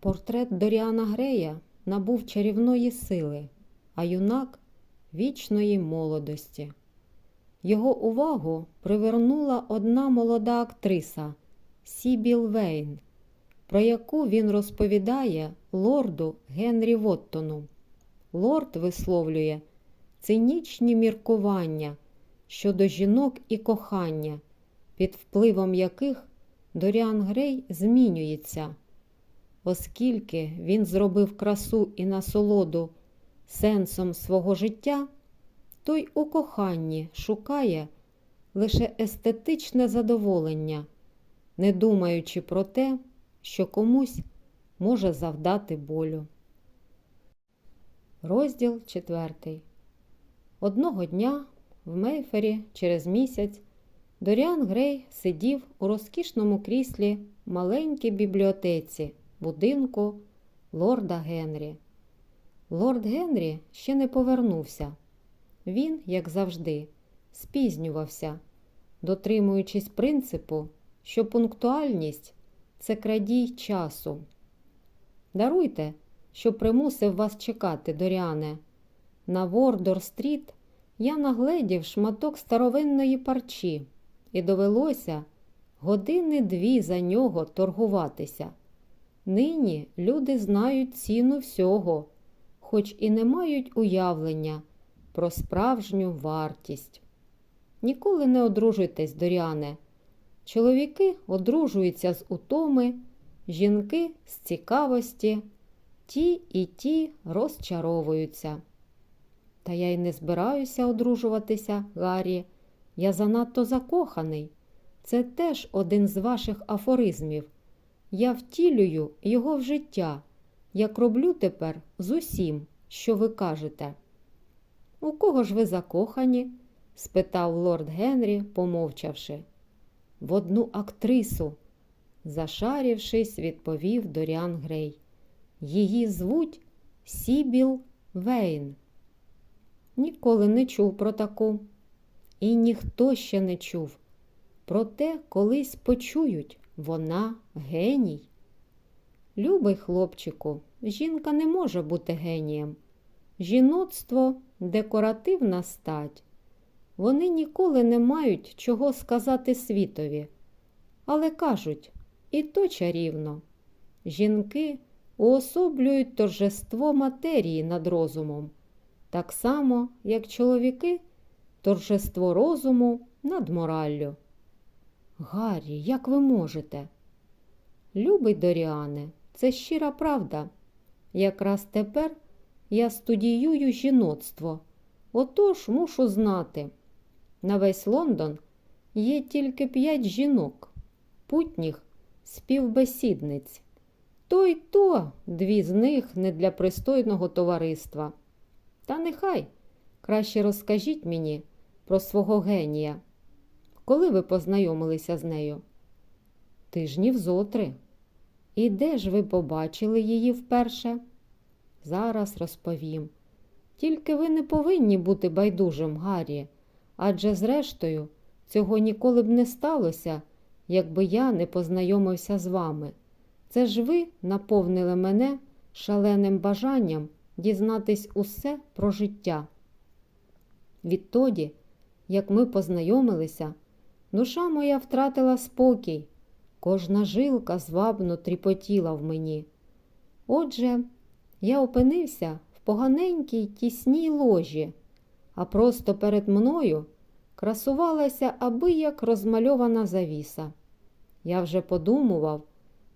Портрет Доріана Грея набув чарівної сили, а юнак вічної молодості. Його увагу привернула одна молода актриса Сібіл Вейн, про яку він розповідає лорду Генрі Воттону. Лорд висловлює цинічні міркування щодо жінок і кохання, під впливом яких Доріан Грей змінюється. Оскільки він зробив красу і насолоду сенсом свого життя, той у коханні шукає лише естетичне задоволення, не думаючи про те, що комусь може завдати болю. Розділ четвертий. Одного дня в Мейфері через місяць Доріан Грей сидів у розкішному кріслі маленькій бібліотеці будинку лорда Генрі. Лорд Генрі ще не повернувся. Він, як завжди, спізнювався, дотримуючись принципу, що пунктуальність це крадій часу. Даруйте, що примусив вас чекати, Доріане. На Вордор-стріт я нагледів шматок старовинної парчі, і довелося години дві за нього торгуватися. Нині люди знають ціну всього, хоч і не мають уявлення про справжню вартість. Ніколи не одружуйтесь, Доріане. Чоловіки одружуються з утоми, жінки з цікавості, ті і ті розчаровуються. Та я й не збираюся одружуватися, Гаррі. Я занадто закоханий. Це теж один з ваших афоризмів. Я втілюю його в життя, як роблю тепер з усім, що ви кажете. У кого ж ви закохані? спитав лорд Генрі, помовчавши. В одну актрису, зашарівшись, відповів Доріан Грей. Її звуть Сібіл Вейн. Ніколи не чув про таку. І ніхто ще не чув. Проте колись почують вона геній. Любий хлопчику, жінка не може бути генієм. Жіноцтво декоративна стать. Вони ніколи не мають чого сказати світові. Але кажуть, і то чарівно. Жінки уособлюють торжество матерії над розумом, так само, як чоловіки торжество розуму над мораллю. Гаррі, як ви можете? Любий Доріане, це щира правда. Якраз тепер я студіюю жіноцтво, отож мушу знати. На весь Лондон є тільки п'ять жінок, путніх співбесідниць. То й то дві з них не для пристойного товариства. Та нехай краще розкажіть мені про свого генія. Коли ви познайомилися з нею? Тижнів зотри. І де ж ви побачили її вперше? Зараз розповім. Тільки ви не повинні бути байдужим, Гаррі, адже, зрештою, цього ніколи б не сталося, якби я не познайомився з вами. Це ж ви наповнили мене шаленим бажанням дізнатись усе про життя. Відтоді, як ми познайомилися, душа моя втратила спокій, кожна жилка звабно тріпотіла в мені. Отже, я опинився в поганенькій тісній ложі, а просто перед мною красувалася аби як розмальована завіса. Я вже подумував,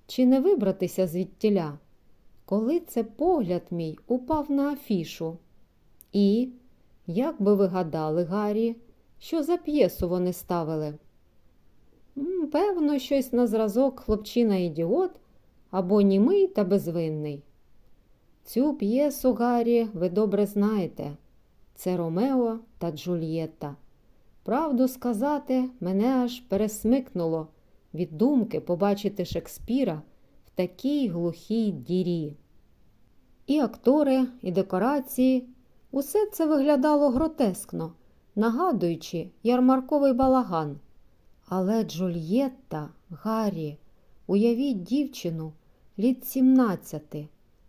чи не вибратися звідтіля, коли це погляд мій упав на афішу. І, як би ви гадали, Гаррі, що за п'єсу вони ставили? Певно, щось на зразок хлопчина ідіот або німий та безвинний. Цю п'єсу, Гаррі, ви добре знаєте. Це Ромео та Джульєтта. Правду сказати, мене аж пересмикнуло від думки побачити Шекспіра в такій глухій дірі. І актори, і декорації усе це виглядало гротескно, нагадуючи ярмарковий балаган. Але Джульєтта, Гаррі, уявіть дівчину, літ сімнадцяти,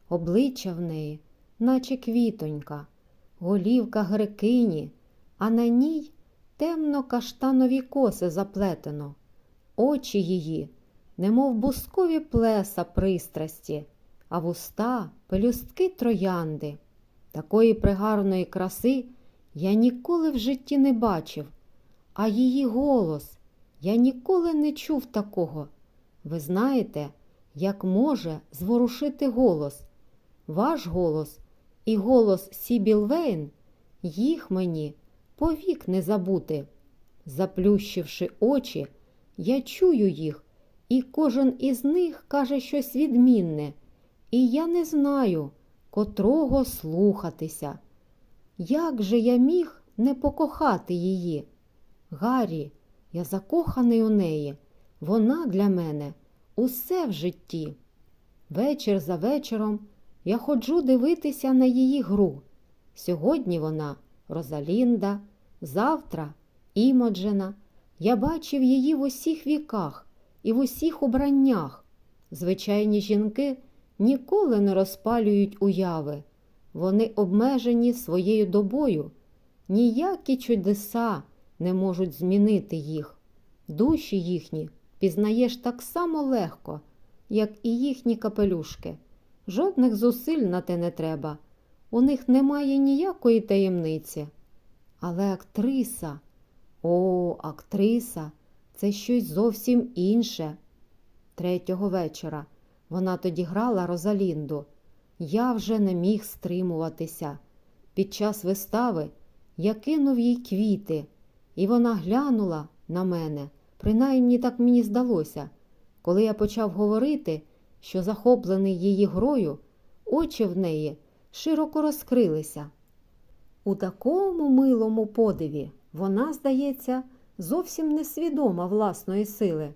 обличчя в неї, наче квітонька, голівка грекині, а на ній темно каштанові коси заплетено, очі її, немов бускові плеса пристрасті, а вуста пелюстки троянди. Такої пригарної краси я ніколи в житті не бачив, а її голос я ніколи не чув такого. Ви знаєте, як може зворушити голос, ваш голос і голос Сібіл Вейн, їх мені повік не забути. Заплющивши очі, я чую їх, і кожен із них каже щось відмінне, і я не знаю, котрого слухатися. Як же я міг не покохати її? Гаррі, я закоханий у неї. Вона для мене усе в житті. Вечір за вечором я ходжу дивитися на її гру. Сьогодні вона Розалінда, завтра Імоджена. Я бачив її в усіх віках і в усіх убраннях. Звичайні жінки ніколи не розпалюють уяви. Вони обмежені своєю добою. Ніякі чудеса не можуть змінити їх. Душі їхні пізнаєш так само легко, як і їхні капелюшки. Жодних зусиль на те не треба. У них немає ніякої таємниці. Але актриса, о, актриса, це щось зовсім інше. Третього вечора вона тоді грала Розалінду. Я вже не міг стримуватися. Під час вистави я кинув їй квіти, і вона глянула на мене, принаймні так мені здалося. Коли я почав говорити, що захоплений її грою, очі в неї широко розкрилися. У такому милому подиві вона, здається, зовсім несвідома власної сили.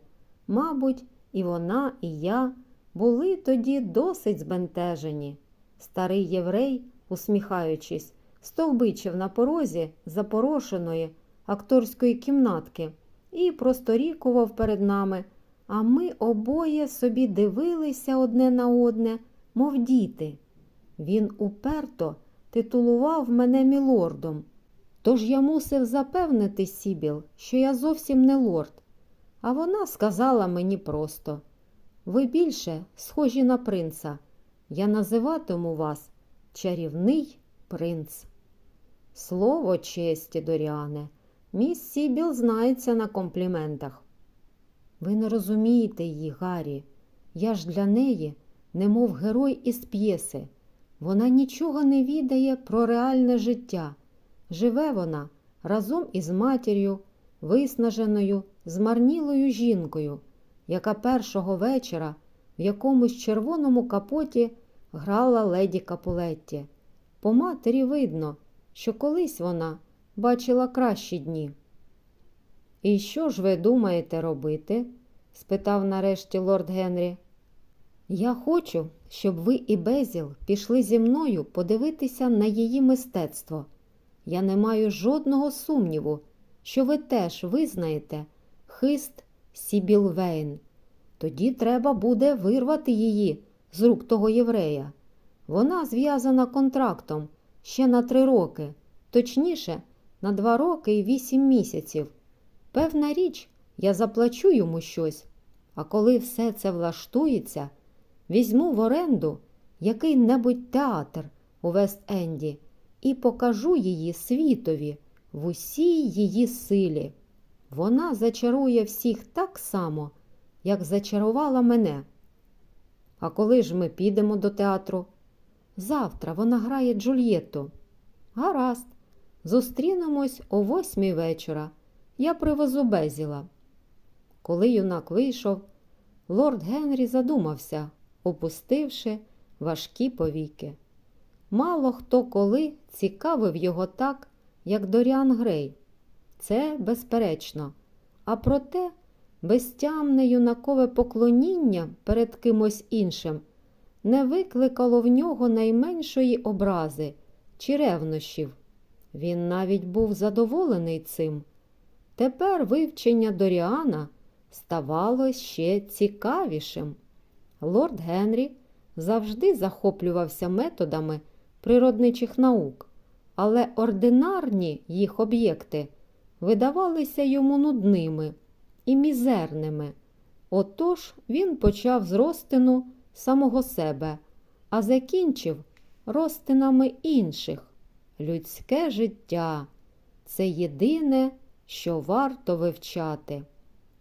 Мабуть, і вона, і я були тоді досить збентежені. Старий єврей, усміхаючись, стовбичив на порозі запорошеної акторської кімнатки і просторікував перед нами, а ми обоє собі дивилися одне на одне, мов діти. Він уперто титулував мене мілордом. Тож я мусив запевнити Сібіл, що я зовсім не лорд. А вона сказала мені просто: ви більше схожі на принца. Я називатиму вас чарівний принц. Слово честі, Доріане, міс Сібіл знається на компліментах. Ви не розумієте її, Гаррі. Я ж для неї, немов герой із п'єси. Вона нічого не відає про реальне життя. Живе вона разом із матір'ю, виснаженою, змарнілою жінкою, яка першого вечора в якомусь червоному капоті грала леді Капулетті. По матері видно, що колись вона бачила кращі дні. І що ж ви думаєте робити? спитав нарешті лорд Генрі. Я хочу, щоб ви і Безіл пішли зі мною подивитися на її мистецтво. Я не маю жодного сумніву, що ви теж визнаєте хист Сібіл Вейн. Тоді треба буде вирвати її з рук того єврея. Вона зв'язана контрактом ще на три роки, точніше, на два роки і вісім місяців. Певна річ, я заплачу йому щось, а коли все це влаштується, візьму в оренду який-небудь театр у Вест-Енді і покажу її світові в усій її силі. Вона зачарує всіх так само, як зачарувала мене. А коли ж ми підемо до театру? Завтра вона грає Джульєтту. Гаразд, зустрінемось о восьмій вечора. Я привезу Безіла. Коли юнак вийшов, лорд Генрі задумався, опустивши важкі повіки. Мало хто коли цікавив його так, як Доріан Грей. Це безперечно, а проте безтямне юнакове поклоніння перед кимось іншим не викликало в нього найменшої образи чи ревнощів. Він навіть був задоволений цим. Тепер вивчення Доріана ставало ще цікавішим. Лорд Генрі завжди захоплювався методами природничих наук, але ординарні їх об'єкти видавалися йому нудними і мізерними. Отож він почав з розтину самого себе, а закінчив розтинами інших. Людське життя це єдине, що варто вивчати.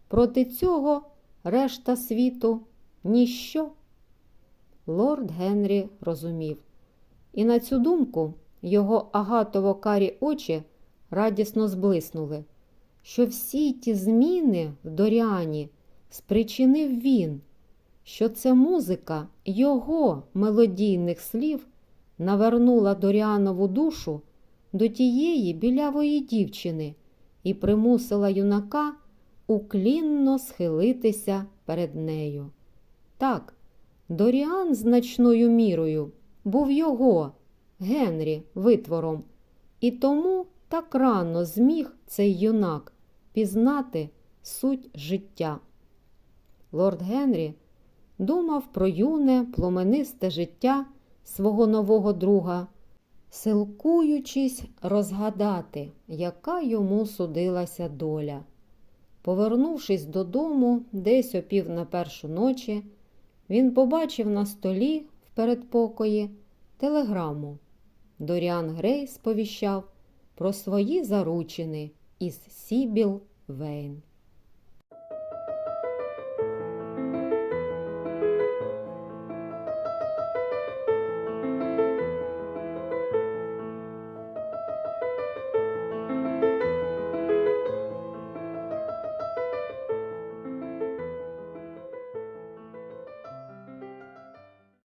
Проти цього решта світу ніщо. Лорд Генрі розумів. І на цю думку його агатово карі очі радісно зблиснули, що всі ті зміни в Доріані спричинив він, що це музика його мелодійних слів навернула Доріанову душу до тієї білявої дівчини і примусила юнака уклінно схилитися перед нею. Так, Доріан значною мірою був його, Генрі, витвором, і тому так рано зміг цей юнак пізнати суть життя. Лорд Генрі думав про юне пломенисте життя свого нового друга, силкуючись розгадати, яка йому судилася доля. Повернувшись додому десь о пів на першу ночі, він побачив на столі в передпокої телеграму. Доріан Грей сповіщав про свої заручини із Сібіл Вейн.